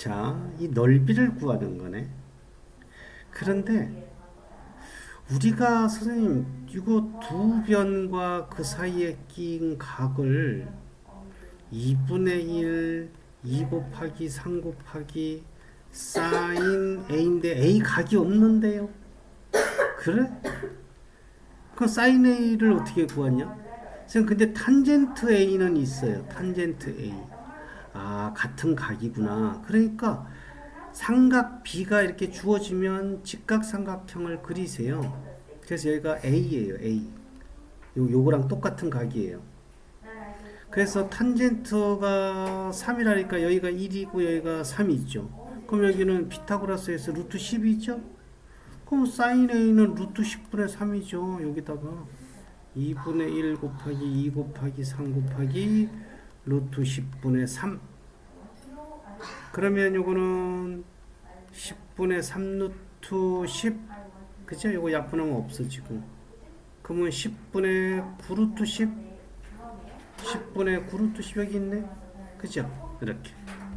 자, 이 넓이를 구하는 거네. 그런데 우리가 선생님 이거 두 변과 그 사이에 낀 각을 2분의 1, 2 곱하기 3 곱하기 사인 A인데 A 각이 없는데요. 그래? 그 사인 A를 어떻게 구하냐? 선생님 근데 탄젠트 A는 있어요. 탄젠트 A. 아, 같은 각이구나. 그러니까 삼각 B가 이렇게 주어지면 직각삼각형을 그리세요. 그래서 여기가 A예요, A. 요, 요거랑 똑같은 각이에요. 그래서 탄젠트가 3이라니까 여기가 1이고 여기가 3이죠. 그럼 여기는 피타고라스에서 루트 10이죠? 그럼 사인 A는 루트 10분의 3이죠. 여기다가 2분의 1 곱하기 2 곱하기 3 곱하기 루트 10분의 3 그러면 요거는 10분의 3 루트 10 그죠? 요거 약분하면 없어지고 그러면 10분의 9 루트 10 10분의 9 루트 10 여기 있네? 그죠? 이렇게